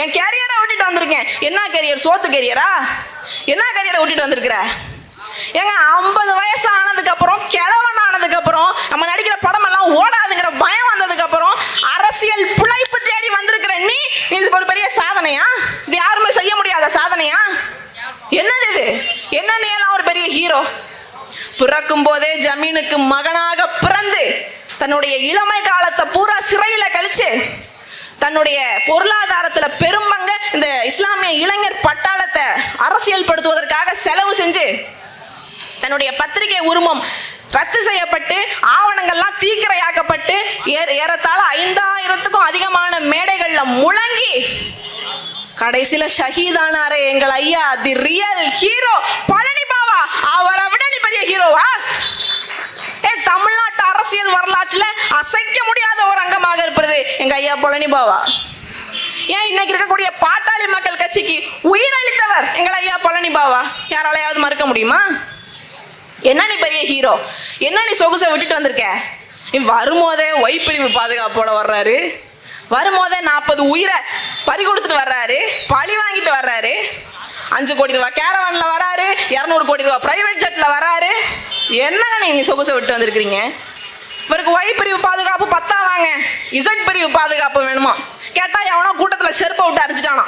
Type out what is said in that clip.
என் கேரியரை விட்டுட்டு வந்திருக்கேன். என்ன கேரியர் சோத்து கேரியரா என்ன கேரியரை விட்டுட்டு வந்திருக்கிற? ஏங்க ஐம்பது வயசு ஆனதுக்கு அப்புறம் கிழவன் ஆனதுக்கு அப்புறம் நம்ம நடிக்கிற படம் எல்லாம் ஓடாதுங்கிற பயம் வந்ததுக்கு அப்புறம் அரசியல் பிழைப்பு தேடி வந்திருக்கிற நீ இது ஒரு பெரிய சாதனையா? இது யாருமே செய்ய முடியாத சாதனையா? என்னது இது? என்ன நீ எல்லாம் ஒரு பெரிய ஹீரோ பிறக்கும் போதே ஜமீனுக்கு மகனாக பிறந்து தன்னுடைய இளமை காலத்தை பூரா சிறையில கழிச்சு தன்னுடைய பொருளாதாரத்துல பெரும்பங்க இந்த இஸ்லாமிய இளைஞர் பட்டாளத்தை அரசியல் படுத்துவதற்காக செலவு செஞ்சு தன்னுடைய பத்திரிகை உரிமம் ரத்து செய்யப்பட்டு ஆவணங்கள்லாம் தீக்கிரையாக்கப்பட்டு ஏறத்தாழ ஐந்தாயிரத்துக்கும் அதிகமான மேடைகள்ல முழங்கி கடைசியில ஷஹீதானாரே எங்கள் ஐயா the real hero Palani Bava அவரை விட நீ பெரிய ஹீரோவா? ஏ தமிழ்நாட்டு அரசியல் வரலாற்றுல அசைக்க முடியாத ஒரு எங்க ஐயா பழனி பாவா. ஏன் இன்னைக்கு இருக்கக்கூடிய பாட்டாளி மக்கள் கட்சிக்கு உயிரளித்தவர் எங்கள் ஐயா பழனி பாவா? யாராலையாவது மறுக்க முடியுமா? என்ன நீ பெரிய ஹீரோ என்ன நீ சொகுசை விட்டுட்டு வந்திருக்க? நீ வரும்போதே ஒய்பிரிவு பாதுகாப்போட வர்றாரு. வரும்போதே நாற்பது உயிரை பறி கொடுத்துட்டு வர்றாரு. பழி வாங்கிட்டு வர்றாரு. அஞ்சு கோடி ரூபா கேரவான்ல வராரு. இரநூறு கோடி ரூபா பிரைவேட் ஜெட்ல வராரு. என்னங்க நீங்க சொகுசை விட்டு வந்திருக்கிறீங்க? இவருக்கு ஒய் பிரிவு பாதுகாப்பு பத்து இசட் பிரிவு பாதுகாப்பு வேணுமா? கேட்டா எவனோ கூட்டத்துல செருப்பை விட்டு அடிச்சிட்டானா?